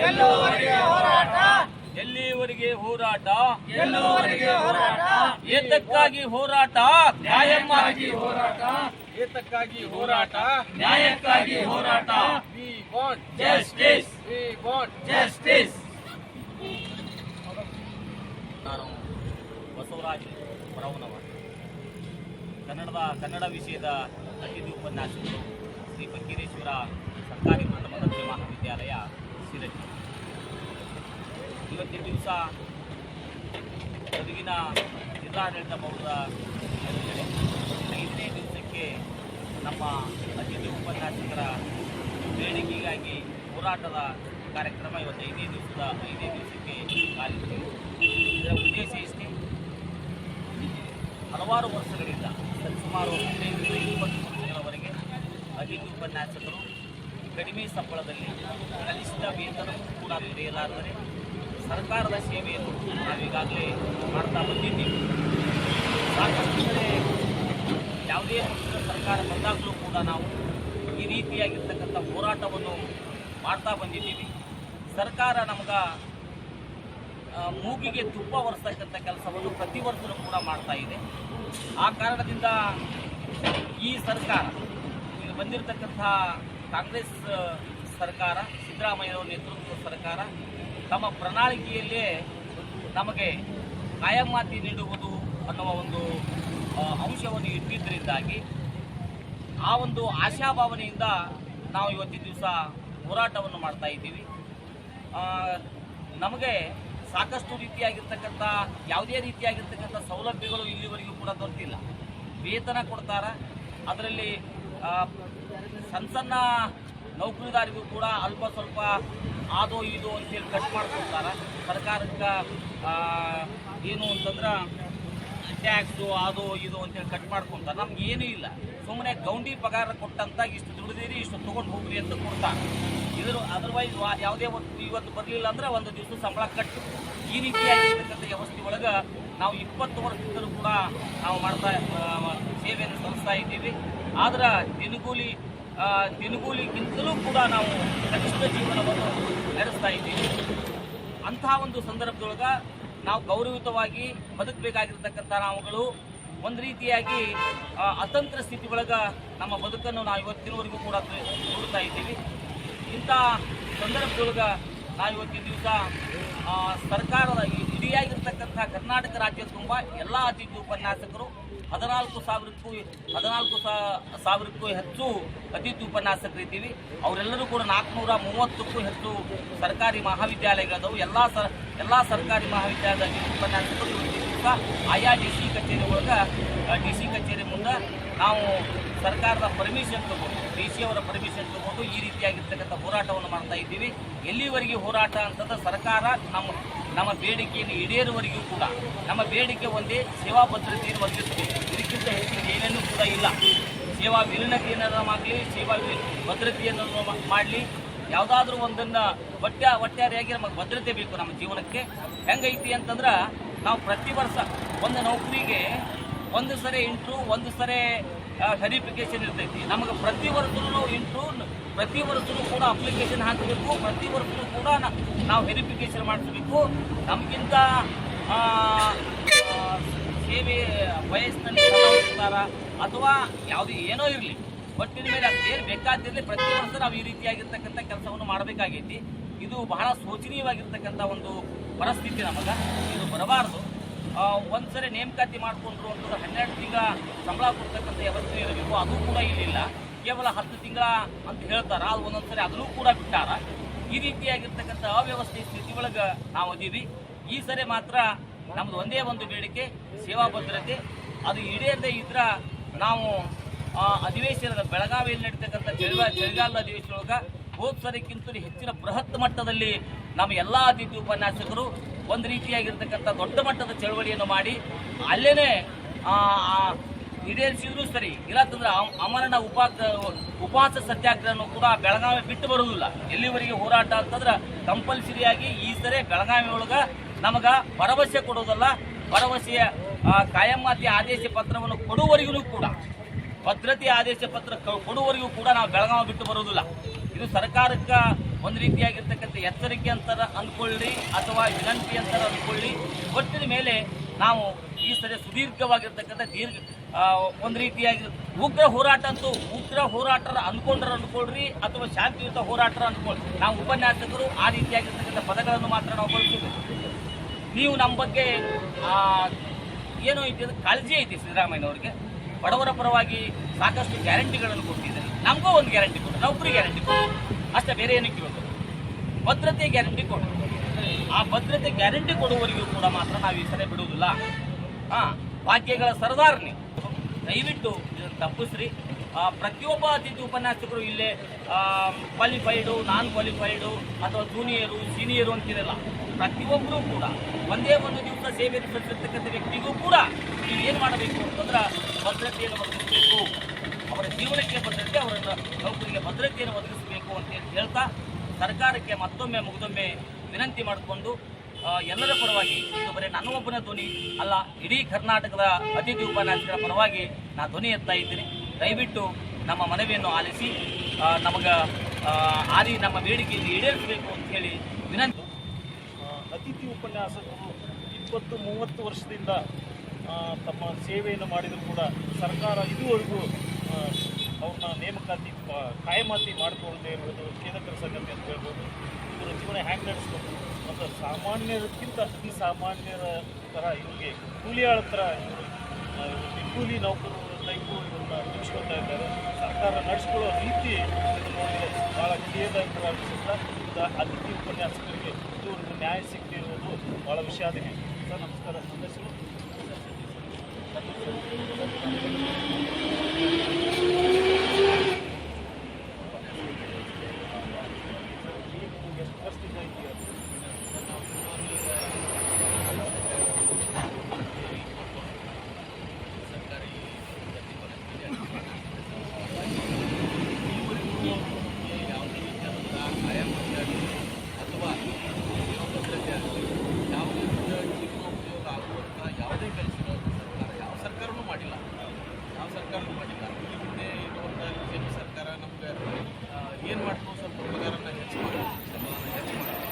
ಎಲ್ಲುವರೆಗೆ ಹೋರಾಟ ಎಲ್ಲಿವರೆಗೆ ಹೋರಾಟ ಎಲ್ಲುವರೆಗೆ ಹೋರಾಟ ಏತಕ್ಕಾಗಿ ಹೋರಾಟ ನ್ಯಾಯಕ್ಕಾಗಿ ಹೋರಾಟ ಏತಕ್ಕಾಗಿ ಹೋರಾಟ ನ್ಯಾಯಕ್ಕಾಗಿ ಹೋರಾಟ we want justice we want justice ನಾನು ಬಸವರಾಜ್ ಪರವನವ ಕನ್ನಡದ ಕನ್ನಡ ವಿಷಯದ ಅತಿಥಿ ಉಪನ್ಯಾಸಕರು ಶ್ರೀ ಫಕೀರೇಶ್ವರ ಸರ್ಕಾರಿ ಪ್ರಥಮ ಮಹಾವಿದ್ಯಾಲಯ ಸಿರಗಿ ಇವತ್ತಿನ ದಿವಸ ಗದುಗಿನ ಜಿಲ್ಲಾಡಳಿತ ಭವನದ ಐದನೇ ದಿವಸಕ್ಕೆ ನಮ್ಮ ಅತಿಥಿ ಉಪನ್ಯಾಸಕರ ಬೇಡಿಕೆಗಾಗಿ ಹೋರಾಟದ ಕಾರ್ಯಕ್ರಮ ಇವತ್ತು ಐದನೇ ದಿವಸದ ಐದನೇ ದಿವಸಕ್ಕೆ ಕಾಲಿಟ್ಟಿದೆ. ಇದರ ಉದ್ದೇಶ ಇಷ್ಟೇ. ಹಲವಾರು ವರ್ಷಗಳಿಂದ ಸುಮಾರು ಹದಿನೈದರಿಂದ ಇಪ್ಪತ್ತು ವರ್ಷಗಳವರೆಗೆ ಅತಿಥಿ ಉಪನ್ಯಾಸಕರು ಕಡಿಮೆ ಸಂಬಳದಲ್ಲಿ ಕನಿಷ್ಠ ವೇತನವೂ ಕೂಡ ದೊರೆಯಲಾರದರೆ ಸರ್ಕಾರದ ಸೇವೆಯನ್ನು ನಾವೀಗಾಗಲೇ ಮಾಡ್ತಾ ಬಂದಿದ್ದೀವಿ. ಸಾಕಷ್ಟು ಯಾವುದೇ ಪಕ್ಷದ ಸರ್ಕಾರ ಬಂದಾಗಲೂ ಕೂಡ ನಾವು ಈ ರೀತಿಯಾಗಿರ್ತಕ್ಕಂಥ ಹೋರಾಟವನ್ನು ಮಾಡ್ತಾ ಬಂದಿದ್ದೀವಿ. ಸರ್ಕಾರ ನಮ್ಗೆ ಮೂಗಿಗೆ ತುಪ್ಪ ಒರೆಸ್ತಕ್ಕಂಥ ಕೆಲಸವನ್ನು ಪ್ರತಿ ವರ್ಷವೂ ಕೂಡ ಮಾಡ್ತಾ ಇದೆ. ಆ ಕಾರಣದಿಂದ ಈ ಸರ್ಕಾರ, ಈಗ ಬಂದಿರತಕ್ಕಂಥ ಕಾಂಗ್ರೆಸ್ ಸರ್ಕಾರ, ಸಿದ್ದರಾಮಯ್ಯನವರ ನೇತೃತ್ವದ ಸರ್ಕಾರ ತಮ್ಮ ಪ್ರಣಾಳಿಕೆಯಲ್ಲೇ ನಮಗೆ ಕಾಯಮಾತಿ ನೀಡುವುದು ಅನ್ನುವ ಒಂದು ಅಂಶವನ್ನು ಇಟ್ಟಿದ್ದರಿಂದಾಗಿ ಆ ಒಂದು ಆಶಾಭಾವನೆಯಿಂದ ನಾವು ಇವತ್ತಿನ ದಿವಸ ಹೋರಾಟವನ್ನು ಮಾಡ್ತಾ ಇದ್ದೀವಿ. ನಮಗೆ ಸಾಕಷ್ಟು ರೀತಿಯಾಗಿರ್ತಕ್ಕಂಥ, ಯಾವುದೇ ರೀತಿಯಾಗಿರ್ತಕ್ಕಂಥ ಸೌಲಭ್ಯಗಳು ಇಲ್ಲಿವರೆಗೂ ಕೂಡ ದೊರೆತಿಲ್ಲ. ವೇತನ ಕೊಡ್ತಾರ. ಅದರಲ್ಲಿ ಸಣ್ಣ ಸಣ್ಣ ನೌಕರಿದಾರಿಗೂ ಕೂಡ ಅಲ್ಪ ಸ್ವಲ್ಪ ಅದು ಇದು ಅಂತೇಳಿ ಕಟ್ ಮಾಡ್ಕೊಡ್ತಾರ. ಸರ್ಕಾರಕ್ಕೆ ಏನು ಅಂತಂದ್ರೆ ಟ್ಯಾಕ್ಸು ಅದು ಇದು ಅಂತೇಳಿ ಕಟ್ ಮಾಡ್ಕೊಂತಾರೆ. ನಮ್ಗೆ ಏನೂ ಇಲ್ಲ. ಸುಮ್ಮನೆ ಗೌಂಡಿ ಪಗಾರ ಕೊಟ್ಟಂತ ಇಷ್ಟು ದುಡಿದಿರಿ, ಇಷ್ಟು ತೊಗೊಂಡು ಹೋಗ್ರಿ ಅಂತ ಕೊಡ್ತಾರೆ ಇದ್ರ ಅದರ್ವೈಸ್ ಯಾವುದೇ ಒಂದು ಇವತ್ತು ಬರಲಿಲ್ಲ ಅಂದ್ರೆ ಒಂದು ದಿವಸ ಸಂಬಳ ಕಟ್ಟು. ಈ ರೀತಿಯಾಗಿರ್ತಕ್ಕಂಥ ವ್ಯವಸ್ಥೆ ಒಳಗೆ ನಾವು ಇಪ್ಪತ್ತು ವರ್ಷದಿಂದಲೂ ಕೂಡ ನಾವು ಮಾಡ್ತಾ ಸೇವೆಯನ್ನು ಸಲ್ಲಿಸ್ತಾ ಇದ್ದೀವಿ. ಆದ್ರೆ ದಿನಗೂಲಿ ದಿನಗೂಲಿಗಿಂತಲೂ ಕೂಡ ನಾವು ಕನಿಷ್ಠ ಜೀವನವನ್ನು ನಡೆಸ್ತಾ ಇದ್ದೀವಿ. ಅಂತಹ ಒಂದು ಸಂದರ್ಭದೊಳಗೆ ನಾವು ಗೌರವಯುತವಾಗಿ ಬದುಕಬೇಕಾಗಿರ್ತಕ್ಕಂಥ ನಾವುಗಳು ಒಂದು ರೀತಿಯಾಗಿ ಅತಂತ್ರ ಸ್ಥಿತಿ ಒಳಗೆ ನಮ್ಮ ಬದುಕನ್ನು ನಾವು ಇವತ್ತಿನವರೆಗೂ ಕೂಡ ನೋಡ್ತಾ ಇದ್ದೀವಿ. ಇಂಥ ಸಂದರ್ಭದೊಳಗೆ ನಾವು ಇವತ್ತಿನ ದಿವಸ ಸರ್ಕಾರದ ಇಡಿಯಾಗಿರ್ತಕ್ಕಂಥ ಕರ್ನಾಟಕ ರಾಜ್ಯ ತುಂಬ ಎಲ್ಲ ಅತಿಥಿ ಉಪನ್ಯಾಸಕರು ಹದಿನಾಲ್ಕು ಸಾವಿರಕ್ಕೂ ಹದಿನಾಲ್ಕು ಸಾವಿರಕ್ಕೂ ಹೆಚ್ಚು ಅತಿಥಿ ಉಪನ್ಯಾಸಕರಿದ್ದೀವಿ ಅವರೆಲ್ಲರೂ ಕೂಡ ನಾಲ್ಕುನೂರ ಮೂವತ್ತಕ್ಕೂ ಹೆಚ್ಚು ಸರ್ಕಾರಿ ಮಹಾವಿದ್ಯಾಲಯಗಳಾದವು. ಎಲ್ಲ ಸ ಎಲ್ಲ ಸರ್ಕಾರಿ ಮಹಾವಿದ್ಯಾಲಯದ ಉಪನ್ಯಾಸಕರು ದಿವಸ ಆಯಾ ಡಿ ಸಿ ಕಚೇರಿ ಒಳಗೆ ಡಿ ಸಿ ಕಚೇರಿ ಮುಂದೆ ನಾವು ಸರ್ಕಾರದ ಪರ್ಮಿಷನ್ ತಗೊಂಡು, ಡಿ ಸಿ ಅವರ ಪರ್ಮಿಷನ್ ತಗೊಂಡು ಈ ರೀತಿಯಾಗಿರ್ತಕ್ಕಂಥ ಹೋರಾಟವನ್ನು ಮಾಡ್ತಾ ಇದ್ದೀವಿ. ಎಲ್ಲಿವರೆಗೆ ಹೋರಾಟ ಅಂತಂದ್ರೆ ಸರ್ಕಾರ ನಮ್ಮ ನಮ್ಮ ಬೇಡಿಕೆಯನ್ನು ಈಡೇರುವವರೆಗೂ ಕೂಡ, ನಮ್ಮ ಬೇಡಿಕೆ ಒಂದೇ ಸೇವಾ ಭದ್ರತೆಯನ್ನು ಒದಗಿಸಬೇಕು ಇದಕ್ಕಿಂತ ಹೆಚ್ಚಿನ ಏನೇನೂ ಕೂಡ ಇಲ್ಲ. ಸೇವಾ ವಿಲೀನತೆಯನ್ನು ಮಾಡಲಿ, ಸೇವಾ ಭದ್ರತೆಯನ್ನು ಮಾಡಲಿ, ಯಾವುದಾದ್ರೂ ಒಂದನ್ನು, ಒಟ್ಟ, ಒಟ್ಟಾರೆಯಾಗಿ ನಮಗೆ ಭದ್ರತೆ ಬೇಕು ನಮ್ಮ ಜೀವನಕ್ಕೆ. ಹೆಂಗೈತಿ ಅಂತಂದ್ರೆ ನಾವು ಪ್ರತಿ ವರ್ಷ ಒಂದು ನೌಕರಿಗೆ ಒಂದು ಸರಿ ಇಂಟ್ರು ಒಂದು ಸರಿ ವೆರಿಫಿಕೇಶನ್ ಇರ್ತೈತಿ. ನಮಗೆ ಪ್ರತಿ ವರ್ಷನೂ ಇಂಟ್ರು ಪ್ರತಿ ವರ್ಷನೂ ಕೂಡ ಅಪ್ಲಿಕೇಶನ್ ಹಾಕಬೇಕು. ಪ್ರತಿ ವರ್ಷನೂ ಕೂಡ ನಾವು ವೆರಿಫಿಕೇಶನ್ ಮಾಡಿಸ್ಬೇಕು. ನಮಗಿಂತ ಸೇವೆ ವಯಸ್ಸಿನಲ್ಲಿ ಅಥವಾ ಯಾವುದೇ ಏನೋ ಇರಲಿ. ಒಟ್ಟಿನ ಮೇಲೆ ಅದು ಏನು ಬೇಕಾದಿರಲಿ ಪ್ರತಿ ವರ್ಷ ನಾವು ಈ ರೀತಿಯಾಗಿರ್ತಕ್ಕಂಥ ಕೆಲಸವನ್ನು ಮಾಡಬೇಕಾಗೈತಿ. ಇದು ಬಹಳ ಶೋಚನೀಯವಾಗಿರ್ತಕ್ಕಂಥ ಒಂದು ಪರಿಸ್ಥಿತಿ ನಮಗೆ ಇದು ಬರಬಾರ್ದು. ಒಂದ್ಸರಿ ನೇಮಕಾತಿ ಮಾಡಿಕೊಂಡ್ರು ಅಂತಂದ್ರೆ ಹನ್ನೆರಡು ತಿಂಗಳ ಸಂಬಳ ಕೊಡ್ತಕ್ಕಂಥ ವ್ಯವಸ್ಥೆ ಇರಬೇಕು, ಅದು ಕೂಡ ಇಲ್ಲಿಲ್ಲ ಕೇವಲ ಹತ್ತು ತಿಂಗಳ ಅಂತ ಹೇಳ್ತಾರೆ, ಅದು ಒಂದೊಂದ್ಸರಿ ಅದನ್ನು ಕೂಡ ಬಿಟ್ಟಾರ. ಈ ರೀತಿಯಾಗಿರ್ತಕ್ಕಂಥ ಅವ್ಯವಸ್ಥೆ ಸ್ಥಿತಿ ಒಳಗೆ ನಾವು ಅದೀವಿ ಈ ಸರಿ ಮಾತ್ರ ನಮ್ದು ಒಂದೇ ಒಂದು ಬೇಡಿಕೆ, ಸೇವಾ ಭದ್ರತೆ. ಅದು ಈಡೇರದೇ ಇದ್ರ ನಾವು ಅಧಿವೇಶನದ ಬೆಳಗಾವಿಯಲ್ಲಿ ನಡೀತಕ್ಕಂಥ ಚಳಿಗಾಲ, ಚಳಿಗಾಲದ ಅಧಿವೇಶನ ಹೋದ ಸರಿಕ್ಕಿಂತ ಹೆಚ್ಚಿನ ಬೃಹತ್ ಮಟ್ಟದಲ್ಲಿ ನಮ್ಮ ಎಲ್ಲ ಅತಿಥಿ ಉಪನ್ಯಾಸಕರು ಒಂದು ರೀತಿಯಾಗಿರ್ತಕ್ಕಂಥ ದೊಡ್ಡ ಮಟ್ಟದ ಚಳವಳಿಯನ್ನು ಮಾಡಿ ಅಲ್ಲೇ ಈಡೇರಿಸಿದ್ರು ಸರಿ. ಇಲ್ಲಂತಂದ್ರೆ ಅಮರಣ ಉಪಾ ಉಪವಾಸ ಸತ್ಯಾಗ್ರಹನು ಕೂಡ ಬೆಳಗಾವಿ ಬಿಟ್ಟು ಬರುವುದಿಲ್ಲ. ಎಲ್ಲಿವರೆಗೆ ಹೋರಾಟ ಅಂತಂದ್ರೆ ಕಂಪಲ್ಸರಿಯಾಗಿ ಈ ಸರಿ ಬೆಳಗಾವಿ ಒಳಗೆ ನಮಗ ಭರವಸೆ ಕೊಡೋದಲ್ಲ. ಭರವಸೆಯ ಕಾಯಮ್ಮಾತಿ ಆದೇಶ ಪತ್ರವನ್ನು ಕೊಡುವವರೆಗೂ ಕೂಡ, ಭದ್ರತೆ ಆದೇಶ ಪತ್ರ ಕೊಡುವವರೆಗೂ ಕೂಡ ನಾವು ಬೆಳಗಾವಿ ಬಿಟ್ಟು ಬರುವುದಿಲ್ಲ. ಇದು ಸರ್ಕಾರಕ್ಕೆ ಒಂದು ರೀತಿಯಾಗಿರ್ತಕ್ಕಂಥ ಎಚ್ಚರಿಕೆ ಅಂತಾರ ಅಂದ್ಕೊಳ್ಳಿ ಅಥವಾ ವಿನಂತಿ ಅಂತಾರ ಅಂದ್ಕೊಳ್ಳಿ. ಒಟ್ಟಿನ ಮೇಲೆ ನಾವು ಈ ಸರಿ ಸುದೀರ್ಘವಾಗಿರ್ತಕ್ಕಂಥ ದೀರ್ಘ ಒಂದು ರೀತಿಯಾಗಿ ಉಗ್ರ ಹೋರಾಟ ಅಂತೂ ಉಗ್ರ ಹೋರಾಟರ ಅಂದ್ಕೊಂಡ್ರೆ ಅಂದ್ಕೊಳ್ರಿ ಅಥವಾ ಶಾಂತಿಯುತ ಹೋರಾಟರ ಅಂದ್ಕೊಳ್ಳಿ ನಾವು ಉಪನ್ಯಾಸಕರು ಆ ರೀತಿಯಾಗಿರ್ತಕ್ಕಂಥ ಪದಗಳನ್ನು ಮಾತ್ರ ನಾವು ಬಳಸಿದ್ವಿ ನೀವು ನಮ್ಮ ಬಗ್ಗೆ ಏನು ಐತಿ ಕಾಳಜಿ ಐತಿ ಸಿದ್ದರಾಮಯ್ಯನವ್ರಿಗೆ. ಬಡವರ ಪರವಾಗಿ ಸಾಕಷ್ಟು ಗ್ಯಾರಂಟಿಗಳನ್ನು ಕೊಟ್ಟಿದ್ದಾರೆ. ನಮಗೂ ಒಂದು ಗ್ಯಾರಂಟಿ ಕೊಡ್ರಿ. ನೌಕರಿ ಗ್ಯಾರಂಟಿ ಕೊಡು ಅಷ್ಟೇ ಬೇರೆ ಏನಕ್ಕೆ ಇವತ್ತು? ಭದ್ರತೆ ಗ್ಯಾರಂಟಿ ಕೊಡು ಆ ಭದ್ರತೆ ಗ್ಯಾರಂಟಿ ಕೊಡುವವರಿಗೂ ಕೂಡ ಮಾತ್ರ ನಾವು ಈ ಸರಿ ಬಿಡುವುದಿಲ್ಲ. ಹಾ ವಾಕ್ಯಗಳ ಸರದಾರನೇ. ದಯವಿಟ್ಟು ಇದನ್ನು ತಪ್ಪಿಸ್ರಿ. ಪ್ರತಿಯೊಬ್ಬ ಅತಿಥಿ ಉಪನ್ಯಾಸಕರು ಇಲ್ಲೇ ಕ್ವಾಲಿಫೈಡು ನಾನ್ ಕ್ವಾಲಿಫೈಡು ಅಥವಾ ಜೂನಿಯರು ಸೀನಿಯರು ಅಂತಿರಲ್ಲ. ಪ್ರತಿಯೊಬ್ಬರೂ ಕೂಡ, ಒಂದೇ ಒಂದು ದಿವಸ ಸೇವೆ ಸಲ್ಲಿಸಿರ್ತಕ್ಕಂಥ ವ್ಯಕ್ತಿಗೂ ಕೂಡ ನೀವು ಏನು ಮಾಡಬೇಕು ಅಂತಂದ್ರೆ ಭದ್ರತೆಯನ್ನು ಒದಗಿಸಬೇಕು. ಅವರ ಜೀವನಕ್ಕೆ ಭದ್ರತೆ ಅವರ ನೌಕರಿಗೆ ಭದ್ರತೆಯನ್ನು ಒದಗಿಸಬೇಕು. ಅಂತ ಹೇಳಿ ಹೇಳ್ತಾ ಸರ್ಕಾರಕ್ಕೆ ಮತ್ತೊಮ್ಮೆ ಮುಗಿದೊಮ್ಮೆ ವಿನಂತಿ ಮಾಡಿಕೊಂಡು ಎಲ್ಲರ ಪರವಾಗಿ ಇದು ಬರೀ ನನ್ನ ಒಬ್ಬನ ಧ್ವನಿ ಅಲ್ಲ, ಇಡೀ ಕರ್ನಾಟಕದ ಅತಿಥಿ ಉಪನ್ಯಾಸಕರ ಪರವಾಗಿ ನಾ ಧ್ವನಿ ಎತ್ತಾ ಇದ್ದೀನಿ. ದಯವಿಟ್ಟು ನಮ್ಮ ಮನವಿಯನ್ನು ಆಲಿಸಿ ನಮಗೆ ಆರಿ ನಮ್ಮ ಬೇಡಿಕೆಯಲ್ಲಿ ಈಡೇರಿಸಬೇಕು ಅಂತ ಹೇಳಿ ವಿನಂತಿ. ಅತಿಥಿ ಉಪನ್ಯಾಸಕರು ಇಪ್ಪತ್ತು, ಮೂವತ್ತು ವರ್ಷದಿಂದ ತಮ್ಮ ಸೇವೆಯನ್ನು ಮಾಡಿದರೂ ಕೂಡ ಸರ್ಕಾರ ಇದುವರೆಗೂ ಅವ್ರನ್ನ ನೇಮಕಾತಿ ಕಾಯಮಾತಿ ಮಾಡಿಕೊಳ್ಳದೆ ಇರುವುದು ಖೇದಕರ ಸಂಗತಿ ಅಂತ ಹೇಳ್ಬೋದು. ಇವರ ಜೀವನ ಹ್ಯಾಂಗ್ ನಡೆಸ್ಬೇಕು? ಮತ್ತು ಸಾಮಾನ್ಯರಕ್ಕಿಂತ ಅತಿ ಸಾಮಾನ್ಯರ ಥರ ಇವ್ರಿಗೆ, ಕೂಲಿಯಾಳ ಥರ ಇವರು ಇವ್ರು ಕೂಲಿ ನೌಕರರು ಟೈಪು ಇವರನ್ನ ನಡೆಸ್ಕೊಳ್ತಾ ಇದ್ದಾರೆ. ಸರ್ಕಾರ ನಡೆಸ್ಕೊಳ್ಳೋ ರೀತಿ ನೋಡಿದರೆ ಭಾಳ ಖೇದಕರ ಅನಿಸುತ್ತಾ ಅತಿಥಿ ಉಪನ್ಯಾಸಕರಿಗೆ ಇದುವರೆಗೂ ನ್ಯಾಯ ಸಿಗದಿರುವುದು ಭಾಳ ವಿಷಾದನೆ ಸರ್, ನಮಸ್ಕಾರ. ನನ್ನ ಹೆಸರು ನೀವು ಎಷ್ಟು ವರ್ಷದಿಂದ ಇದ್ದೀರಾ ಯಾವುದೇ ರೀತಿಯಾದಂಥ ಆಯಾಮತೆ ಆಗಲಿ ಅಥವಾ ಭದ್ರತೆ ಆಗಲಿ ಯಾವುದೇ ರೀತಿಯ ಜೀವನೋಪಯೋಗ ಆಗುವಂಥ ಯಾವುದೇ ಕೆಲಸಗಳು ಸರ್ಕಾರ ಯಾವ ಸರ್ಕಾರನೂ ಮಾಡಿಲ್ಲ ಯಾವ ಸರ್ಕಾರನೂ ಮಾಡಿಲ್ಲ ಈ ಹಿಂದೆ ಇರುವಂಥ ಬಿ ಜೆ ಪಿ ಸರ್ಕಾರ ನಮ್ಗೆ ಏನು ಮಾಡ್ತು ಸ್ವಲ್ಪ ಪಗಾರನ ಹೆಚ್ಚು ಮಾಡೋದು ಸಂಬಳನ ಹೆಚ್ಚು ಮಾಡೋದು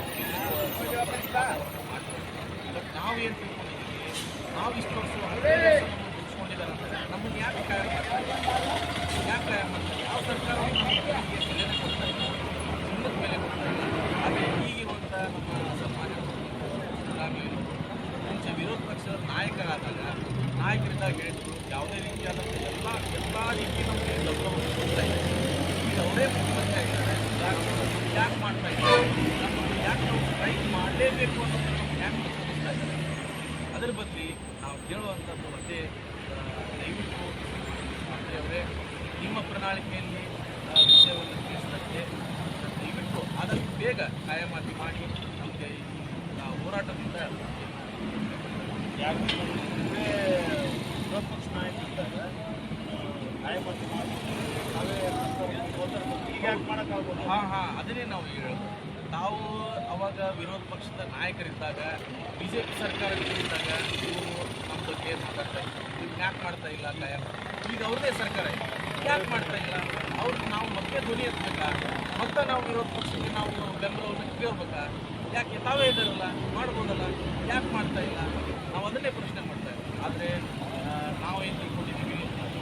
ಬಟ್ ನಾವು ಏನು ತಿಳ್ಕೊಂಡಿದ್ದೀವಿ ನಾವು ಇಷ್ಟು ವರ್ಷ ದುಡಿಸ್ಕೊಂಡಿದ್ದಾರೆ ಅಂದರೆ ನಮ್ಮನ್ನು ಯಾಕೆ ಕಾಯಂ ಮಾಡ್ತಾರೆ ಯಾಕೆ ಕಾಯಂ ಮಾಡ್ತಾರೆ ಯಾವ ಸರ್ಕಾರ ಬೆಲೆನ ಕೊಡ್ತಾ ಇಲ್ಲ ಚಿನ್ನದ ಬೆಲೆ ಕೊಡ್ತಾ ಇಲ್ಲ ಆದರೆ ನಮ್ಮ ಸಮಾಜ ಮುಂಚೆ ವಿರೋಧ ಪಕ್ಷದ ನಾಯಕರಾದಾಗ ಹೇಳಿದ್ರು ಯಾವುದೇ ರೀತಿಯಾದಂಥ ಎಲ್ಲ ಎಲ್ಲ ರೀತಿ ನಮಗೆ ಗೌರವವನ್ನು ಕೊಡ್ತಾ ಈಗ ಅವರೇ ಮುಖ್ಯಮಂತ್ರಿ ಆಗಿದ್ದಾರೆ ಯಾಕೆ ಮಾಡ್ತಾ ಇದ್ದಾರೆ ಯಾಕೆ ನಾವು ಸ್ಟ್ರೈಕ್ ಮಾಡಲೇಬೇಕು ಯಾಕೆ ಇದ್ದಾರೆ ಅದರ ಬದಲಿ ನಾವು ಕೇಳುವಂಥದ್ದು ಒಂದೇ ಆ, ದಯವಿಟ್ಟು ಮಂತ್ರಿ ಅವರೇ ನಿಮ್ಮ ಪ್ರಣಾಳಿಕೆಯಲ್ಲಿ ಆ, ವಿಷಯವನ್ನು ತಿಳಿಸಿದಂತೆ ದಯವಿಟ್ಟು ಆದಷ್ಟು ಬೇಗ ಕಾಯಮಾತಿ ಮಾಡಿ ನಮಗೆ ಈ ಆ, ಹೋರಾಟದಿಂದ ಯಾಕೆ ಈಗ ಯಾಕೆ ಮಾಡೋಕ್ಕಾಗೋದು ಹಾಂ ಹಾಂ ಅದನ್ನೇ ನಾವು ಹೇಳೋದು. ತಾವು ಅವಾಗ ವಿರೋಧ ಪಕ್ಷದ ನಾಯಕರಿದ್ದಾಗ ಬಿ ಜೆ ಪಿ ಸರ್ಕಾರ ಇದ್ದಾಗ ನೀವು ನಮ್ಮ ಬಗ್ಗೆ ಮಾತಾಡ್ತಾ ನೀವು ಯಾಕೆ ಮಾಡ್ತಾ ಇಲ್ಲ ಕಾಯಂ ಈಗ ಅವ್ರದೇ ಸರ್ಕಾರ ಯಾಕೆ ಮಾಡ್ತಾ ಇಲ್ಲ? ಅವ್ರಿಗೆ ನಾವು ಮತ್ತೆ ಧ್ವನಿ ಎತ್ತಬೇಕಾ ಮತ್ತೆ ನಾವು ವಿರೋಧ ಪಕ್ಷಕ್ಕೆ ನಾವು ಬೆಂಬಲವನ್ನು ಕೇಳ್ಬೇಕಾ? ಯಾಕೆ ತಾವೇ ಇದ್ದಾರಲ್ಲ? ಮಾಡ್ಬೋದಲ್ಲ? ಯಾಕೆ ಮಾಡ್ತಾ ಇಲ್ಲ? ನಾವು ಅದನ್ನೇ ಪ್ರಶ್ನೆ ಮಾಡ್ತಾ ಇದ್ದೀವಿ ಆದರೆ ನಾವು ಏನು ತಿಳ್ಕೊಂಡಿದ್ದೀವಿ?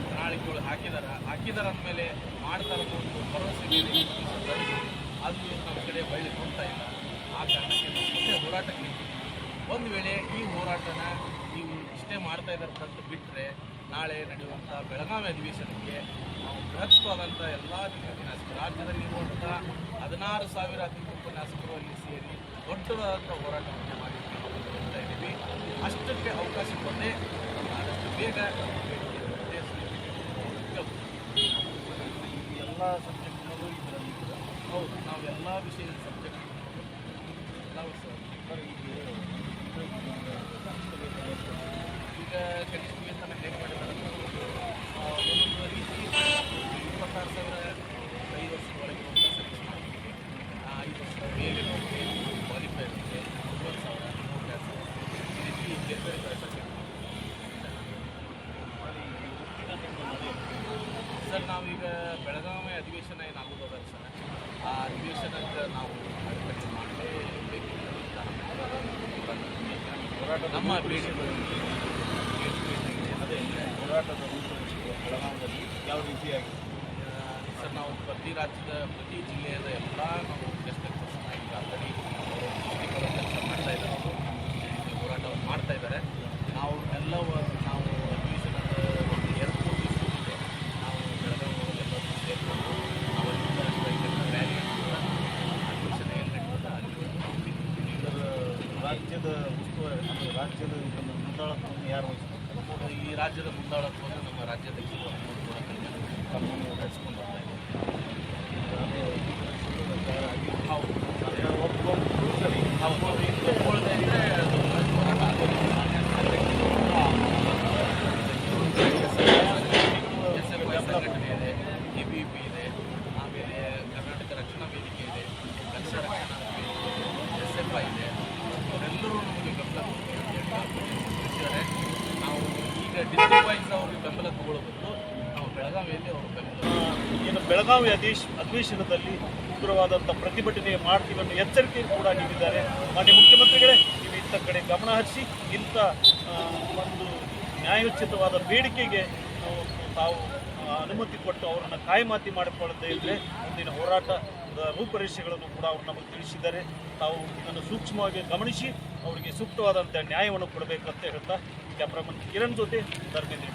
ಪ್ರಣಾಳಿಕೆಗಳು ಹಾಕಿದಾರ. ಹಾಕಿದಾರ ಅಂದಮೇಲೆ ಮಾಡ್ತಾರ ಒಂದು ಭರವಸೆ ಮೇಲೆ ಅದು ನಮ್ಮ ಕಡೆ ಬಯಲು ಕೊಡ್ತಾ ಇಲ್ಲ. ಆ ಕಾರಣಕ್ಕೆ ಮತ್ತೆ ಹೋರಾಟಕ್ಕೆ ನಿಂತಿದ್ದೀವಿ. ಒಂದು ವೇಳೆ ಈ ಹೋರಾಟನ ನೀವು ಇಷ್ಟೇ ಮಾಡ್ತಾ ಇದ್ದಾರೆ ಅಂತ ಬಿಟ್ಟರೆ ನಾಳೆ ನಡೆಯುವಂಥ ಬೆಳಗಾವಿ ಅಧಿವೇಶನಕ್ಕೆ ನಾವು ಬೃಹತ್ವಾದಂಥ ಎಲ್ಲ ಉಪನ್ಯಾಸಕರು ರಾಜ್ಯದಲ್ಲಿರುವಂಥ ಹದಿನಾರು ಸಾವಿರ ಅತಿಥಿ ಉಪನ್ಯಾಸಕರು ಅಲ್ಲಿ ಸೇರಿ ದೊಡ್ಡದಾದಂಥ ಹೋರಾಟವನ್ನು ಮಾಡಿ ಹೋಗ್ತಾ ಇದ್ದೀವಿ ಅಷ್ಟಕ್ಕೆ ಅವಕಾಶ ಬಂದೇ ಆದಷ್ಟು ಬೇಗ ಎಲ್ಲ ಸಬ್ಜೆಕ್ಟ್ನಲ್ಲೂ ಇದರಲ್ಲಿ ಹೌದು ನಾವು ಎಲ್ಲ ವಿಷಯದ ಸಬ್ಜೆಕ್ಟ್ ನಾವು ಸರ್ ಈಗ ಕನಿಷ್ಠ ವೇತನ ಹೇಗೆ ಮಾಡಿದ್ದಾರೆ ಆ, ಒಂದೊಂದು ರೀತಿ ಇಪ್ಪತ್ತಾರು ಸಾವಿರ ಐದು ವರ್ಷ ಒಳಗೆ ಹೋಗ್ತಾ ಸರ್ವಿಸ್ ಮಾಡ್ತೀವಿ ಆ, ಐದು ವರ್ಷ ಮೇಲೆ ಹೋಗಿ ಕ್ವಾಲಿಫೈ ಇರುತ್ತೆ ಒಂಬತ್ತು ಸಾವಿರ ಮೂರು ಸಾವಿರ ಈ ರೀತಿ ಬೇರೆ ಬೇರೆ ಬೇರೆ ಸಬ್ಜೆಕ್ಟ್ ಅಧಿವೇಶನ ಏನಾಗೋದಲ್ಲ ಸರ್ ಆ ಅಧಿವೇಶನಕ್ಕೆ ನಾವು ಅಡೆತಡೆ ಮಾಡಲೇಬೇಕಿಲ್ಲ ನಮ್ಮ ಬೇಡಿಕೆ ಅದೇ ಹೋರಾಟದ ರೂಪುರೇಷೆ ಬೆಳಗಾವಿಯಲ್ಲಿ ಯಾವ ರೀತಿಯಾಗಿ ಸರ್ ನಾವು ಪ್ರತಿ ರಾಜ್ಯದ ಪ್ರತಿ ಜಿಲ್ಲೆಯದ ಎಲ್ಲ ನಾವು ಲೆಕ್ಚರ್ಸ್ ಈಗ ಆಲ್ರೆಡಿ ಕೆಲಸ ಮಾಡ್ತಾ ಇದ್ದಾರೆ ಹೋರಾಟವನ್ನು ಮಾಡ್ತಾ ಇದ್ದಾರೆ ನಾವು ಎಲ್ಲ ನಾವು ಅಧಿವೇಶನದ ಒಂದು ಎರಡು ಮೂರು ದಿವಸ ಮುಂದೆ ನಾವು ಬೆಳಗಾವಿ ಎಲ್ಲರೂ ಸೇರಿಕೊಂಡು ಅವರಿಂದ ರ್ಯಾಲಿ ಅಧಿವೇಶನ ಏನು ನಡೀತದೆ ಅಲ್ಲಿವರೆಗೂ ನಾವು ಬಿಟ್ಟು ಇದರ ರಾಜ್ಯದ ಉಸ್ತುವಾರಿ ಅಂದರೆ ರಾಜ್ಯದ ಮುಂದಾಳತ್ವವನ್ನು ಯಾರು ವಹಿಸ್ತಾರೆ ಈ ರಾಜ್ಯದ ಮುಂದಾಳತ್ವವನ್ನು ನಮ್ಮ ರಾಜ್ಯದಲ್ಲಿ ಅನುಮೋದ ಕೂಡ ತಮ್ಮನ್ನು ನಡೆಸ್ಕೊಂಡು ಬರ್ತಾ ಇದ್ದಾರೆ ಒಪ್ಕೊಂಡು ಸರಿ ಹೌದು ಒಪ್ಕೊಳ್ಳದೆ ಇದ್ರೆ ಅದು ಹೋರಾಟ ಆಗೋದಿಲ್ಲ. ಎಸ್ ಎಫ್ ಐ ಸಂಘಟನೆ ಇದೆ ಎ ಬಿ ಪಿ ಇದೆ ಆಮೇಲೆ ಕರ್ನಾಟಕ ರಕ್ಷಣಾ ವೇದಿಕೆ ಇದೆ ಕನ್ನಡ ರಕ್ಷಣಾ ವೇದಿಕೆ ಇದೆ ಎಸ್ ಎಫ್ ಐ ಇದೆ ಅವರೆಲ್ಲರೂ ನಮಗೆ ಬೆಂಬಲ ಕೊಟ್ಟಿದ್ದಾರೆ ನಾವು ಈಗ ಡಿಸ್ಟ್ರಿಕ್ಟ್ ವೈಸ್ ಅವ್ರಿಗೆ ಬೆಂಬಲ ತಗೊಳ್ಬೇಕು ನಾವು ಬೆಳಗಾವಿಯಲ್ಲಿ ಅವರು ಬೆಂಬಲ ಆ, ಏನು ಬೆಳಗಾವಿ ಅಧೀಶ್ ಅಧಿವೇಶನದಲ್ಲಿ ಉಗ್ರವಾದಂಥ ಪ್ರತಿಭಟನೆ ಮಾಡ್ತೀವಿ ಅನ್ನೋ ಎಚ್ಚರಿಕೆ ಕೂಡ ನೀಡಿದ್ದಾರೆ. ಮಾನ್ಯ ಮುಖ್ಯಮಂತ್ರಿಗಳೇ, ನೀವು ಇಂಥ ಕಡೆ ಗಮನ ಹರಿಸಿ, ಇಂಥ ಒಂದು ನ್ಯಾಯೋಚಿತವಾದ ಬೇಡಿಕೆಗೆ ತಾವು ಅನುಮತಿ ಕೊಟ್ಟು ಅವರನ್ನು ಕಾಯಮಾತಿ ಮಾಡಿಕೊಳ್ಳದೇ ಇದ್ದರೆ ಮುಂದಿನ ಹೋರಾಟದ ರೂಪರೇಷೆಗಳನ್ನು ಕೂಡ ಅವರು ನಮಗೆ ತಿಳಿಸಿದ್ದಾರೆ. ತಾವು ಇದನ್ನು ಸೂಕ್ಷ್ಮವಾಗಿ ಗಮನಿಸಿ, ಅವರಿಗೆ ಸೂಕ್ತವಾದಂಥ ನ್ಯಾಯವನ್ನು ಕೊಡಬೇಕಂತ ಹೇಳ್ತಾ ಕ್ಯಾಮ್ರಾಮನ್ ಕಿರಣ್ ಜೊತೆ ಧರ್ಮೇಂದ್ರ